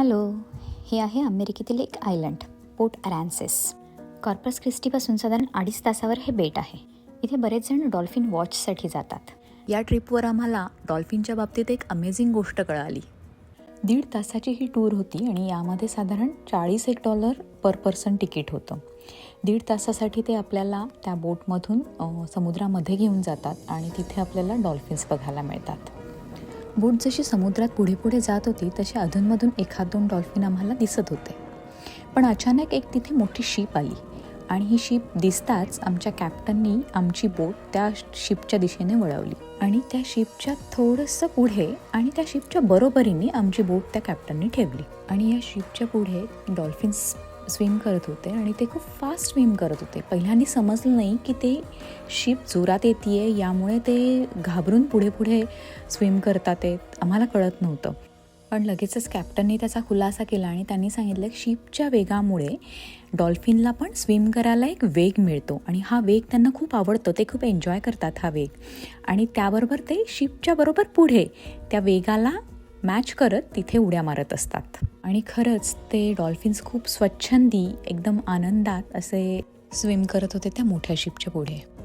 Hello हे आहे अमेरिकेतील एक आयलंड पोर्ट अरॅन्सेस. कॉर्पस क्रिस्टीपासून साधारण अडीच तासावर हे बेट आहे. इथे बरेच जण डॉल्फिन वॉचसाठी जातात. या ट्रिपवर आम्हाला डॉल्फिनच्या बाबतीत एक अमेझिंग गोष्ट कळाली. दीड तासाची ही टूर होती आणि यामध्ये साधारण चाळीस एक डॉलर पर पर्सन तिकीट होतं. दीड तासासाठी ते आपल्याला त्या बोटमधून समुद्रामध्ये घेऊन जातात आणि तिथे आपल्याला डॉल्फिन्स बघायला मिळतात. बोट जशी समुद्रात पुढे पुढे जात होती तशी अधूनमधून एखाद दोन डॉल्फिन आम्हाला दिसत होते. पण अचानक एक तिथे मोठी शीप आली आणि ही शीप दिसताच आमच्या कॅप्टननी आमची बोट त्या शिपच्या दिशेने वळवली. आणि त्या शिपच्या थोडंसं पुढे आणि त्या शिपच्या बरोबरीने आमची बोट त्या कॅप्टननी ठेवली. आणि या शिपच्या पुढे डॉल्फिन्स स्विम करत होते आणि ते खूप फास्ट स्विम करत होते. पहिल्यांदा समजलं नाही की ते शिप जोरात येते यामुळे ते घाबरून पुढे पुढे स्विम करतात ते आम्हाला कळत नव्हतं. पण लगेचच कॅप्टनने त्याचा खुलासा केला आणि त्यांनी सांगितलं की शिपच्या वेगामुळे डॉल्फिनला पण स्विम करायला एक वेग मिळतो आणि हा वेग त्यांना खूप आवडतो. ते खूप एन्जॉय करतात हा वेग. आणि त्याबरोबर ते शिपच्या बरोबर पुढे त्या वेगाला मॅच करत तिथे उड्या मारत असतात. आणि खरंच ते डॉल्फिन्स खूप स्वच्छंदी एकदम आनंदात असे स्विम करत होते त्या मोठ्या शिपच्या पुढे.